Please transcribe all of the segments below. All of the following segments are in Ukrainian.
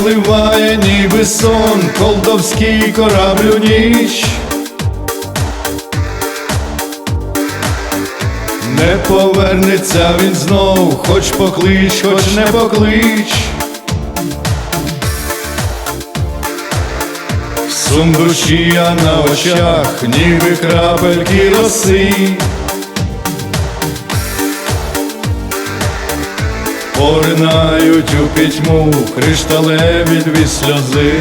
відпливає, ніби сон, колдовський кораблю ніч. Не повернеться він знов, хоч поклич, хоч не поклич. Сум душі а на очах, ніби крапельки роси. Поринають у пітьму кришталеві дві сльози.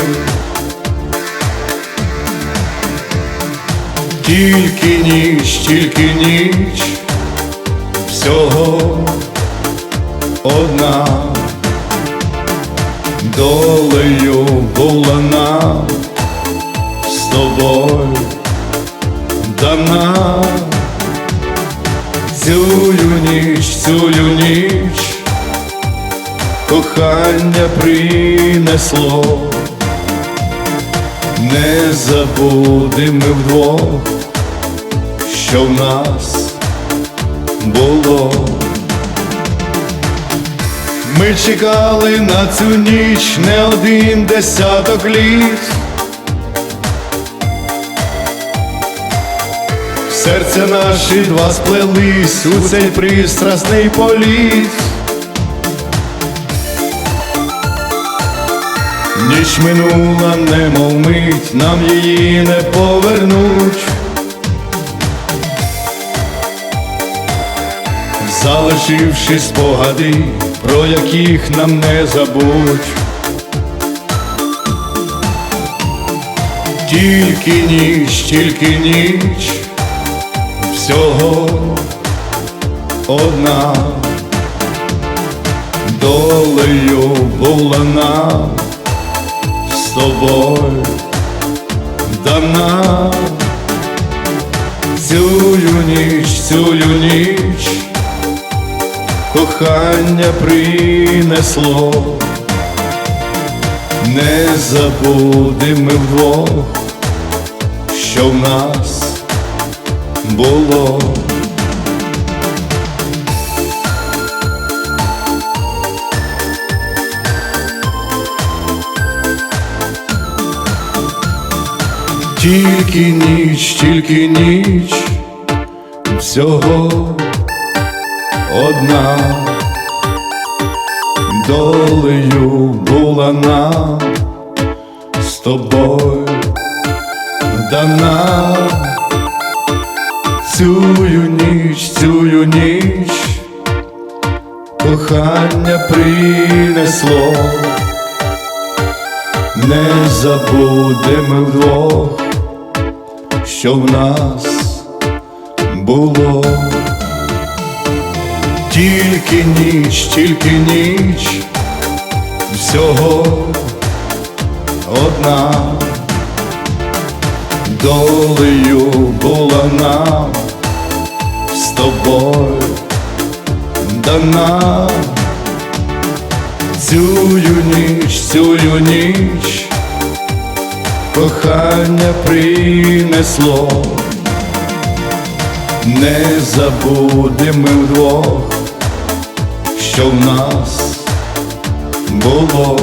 Тільки ніч, тільки ніч, всього одна долею була нам з тобою дана. Цюю ніч, цюю ніч, кохання принесло, не забудемо вдвох, що в нас було. Ми чекали на цю ніч не один десяток літ. Серця наші два сплелись у цей пристрасний політ. Ніч минула, немов мить, нам її не повернуть. Залишивши спогади, про яких нам не забудь. Тільки ніч, тільки ніч, всього одна долею була нам тобою дана. Цюю ніч, цюю ніч, кохання принесло, не забудемо вдвох, що в нас було. Тільки ніч, тільки ніч, всього одна. Долею була нам з тобою дана. Цюю ніч, цюю ніч, кохання принесло, не забудемо вдвох, що в нас було. Тільки ніч, тільки ніч, всього одна долею була нам з тобою дана. Цюю ніч, цюю ніч, кохання принесло, не забудемо вдвох, що в нас було.